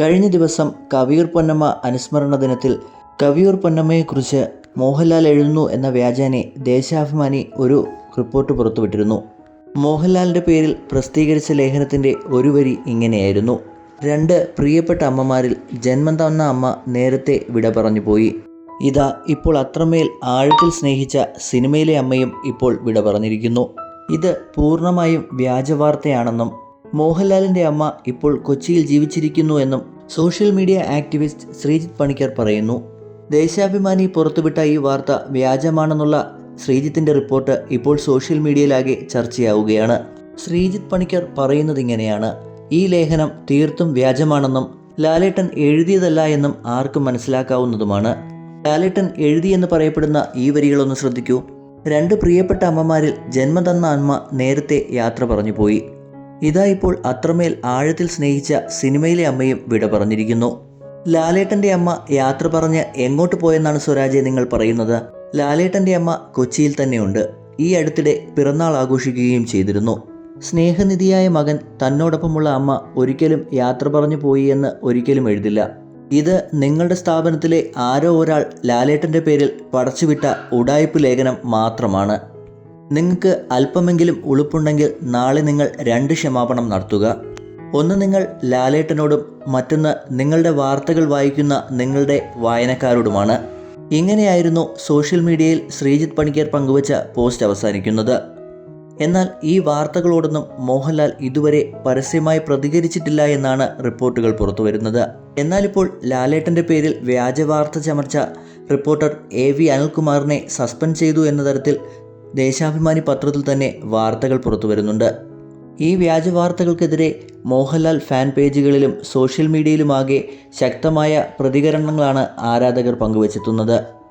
കഴിഞ്ഞ ദിവസം കവിയൂർ പൊന്നമ്മ അനുസ്മരണ ദിനത്തിൽ കവിയൂർ പൊന്നമ്മയെക്കുറിച്ച് മോഹൻലാൽ എഴുതുന്നു എന്ന വ്യാജേനെ ദേശാഭിമാനി ഒരു റിപ്പോർട്ട് പുറത്തുവിട്ടിരുന്നു. മോഹൻലാലിന്റെ പേരിൽ പ്രസിദ്ധീകരിച്ച ലേഖനത്തിന്റെ ഒരു വരി ഇങ്ങനെയായിരുന്നു. രണ്ട് പ്രിയപ്പെട്ട അമ്മമാരിൽ ജന്മം തന്ന അമ്മ നേരത്തെ വിട പറഞ്ഞു പോയി. ഇതാ ഇപ്പോൾ അത്രമേൽ ആഴത്തിൽ സ്നേഹിച്ച സിനിമയിലെ അമ്മയും ഇപ്പോൾ വിട പറഞ്ഞിരിക്കുന്നു. ഇത് പൂർണമായും വ്യാജവാർത്തയാണെന്നും മോഹൻലാലിന്റെ അമ്മ ഇപ്പോൾ കൊച്ചിയിൽ ജീവിച്ചിരിക്കുന്നു എന്നും social media activist Sreejith Panicker പറയുന്നു. ദേശാഭിമാനി പുറത്തുവിട്ട ഈ വാർത്ത വ്യാജമാണെന്നുള്ള ശ്രീജിത്തിന്റെ റിപ്പോർട്ട് ഇപ്പോൾ സോഷ്യൽ മീഡിയയിലാകെ ചർച്ചയാവുകയാണ്. ശ്രീജിത്ത് പണിക്കർ പറയുന്നത് ഇങ്ങനെയാണ്. ഈ ലേഖനം തീർത്തും വ്യാജമാണെന്നും ലാലേട്ടൻ എഴുതിയതല്ല എന്നും ആർക്കും മനസ്സിലാക്കാവുന്നതുമാണ്. ലാലേട്ടൻ എഴുതിയെന്ന് പറയപ്പെടുന്ന ഈ വരികളൊന്ന് ശ്രദ്ധിക്കൂ. രണ്ട് പ്രിയപ്പെട്ട അമ്മമാരിൽ ജന്മം തന്ന അമ്മ നേരത്തെ യാത്ര പറഞ്ഞു പോയി. ഇതാ ഇപ്പോൾ അത്രമേൽ ആഴത്തിൽ സ്നേഹിച്ച സിനിമയിലെ അമ്മയും വിട പറഞ്ഞിരിക്കുന്നു. ലാലേട്ടന്റെ അമ്മ യാത്ര പറഞ്ഞ് എങ്ങോട്ട് പോയെന്നാണ് സ്വരാജെ നിങ്ങൾ പറയുന്നത്. ലാലേട്ടന്റെ അമ്മ കൊച്ചിയിൽ തന്നെയുണ്ട്. ഈ അടുത്തിടെ പിറന്നാൾ ആഘോഷിക്കുകയും ചെയ്തിരുന്നു. സ്നേഹനിധിയായ മകൻ തന്നോടൊപ്പമുള്ള അമ്മ ഒരിക്കലും യാത്ര പറഞ്ഞു പോയി എന്ന് ഒരിക്കലും എഴുതില്ല. ഇത് നിങ്ങളുടെ സ്ഥാപനത്തിലെ ആരോ ഒരാൾ ലാലേട്ടന്റെ പേരിൽ പടച്ചുവിട്ട ഉടായ്പ് ലേഖനം മാത്രമാണ്. നിങ്ങൾക്ക് അല്പമെങ്കിലും ഉളുപ്പുണ്ടെങ്കിൽ നാളെ നിങ്ങൾ രണ്ട് ക്ഷമാപണം നടത്തുക. ഒന്ന് നിങ്ങൾ ലാലേട്ടനോടും മറ്റൊന്ന് നിങ്ങളുടെ വാർത്തകൾ വായിക്കുന്ന നിങ്ങളുടെ വായനക്കാരോടുമാണ്. ഇങ്ങനെയായിരുന്നു സോഷ്യൽ മീഡിയയിൽ ശ്രീജിത്ത് പണിക്കർ പങ്കുവച്ച പോസ്റ്റ് അവസാനിക്കുന്നത്. എന്നാൽ ഈ വാർത്തകളോടൊന്നും മോഹൻലാൽ ഇതുവരെ പരസ്യമായി പ്രതികരിച്ചിട്ടില്ല എന്നാണ് റിപ്പോർട്ടുകൾ പുറത്തുവരുന്നത്. എന്നാൽ ഇപ്പോൾ ലാലേട്ടന്റെ പേരിൽ വ്യാജവാർത്ത ചമർച്ച റിപ്പോർട്ടർ എ വി അനിൽകുമാറിനെ സസ്പെൻഡ് ചെയ്തു എന്ന തരത്തിൽ ദേശാഭിമാനി പത്രത്തിൽ തന്നെ വാർത്തകൾ പുറത്തു വരുന്നുണ്ട്. ഈ വ്യാജ വാർത്തകൾക്കെതിരെ മോഹൻലാൽ ഫാൻ പേജുകളിലും സോഷ്യൽ മീഡിയയിലുമാകെ ശക്തമായ പ്രതികരണങ്ങളാണ് ആരാധകർ പങ്കുവച്ചെത്തുന്നത്.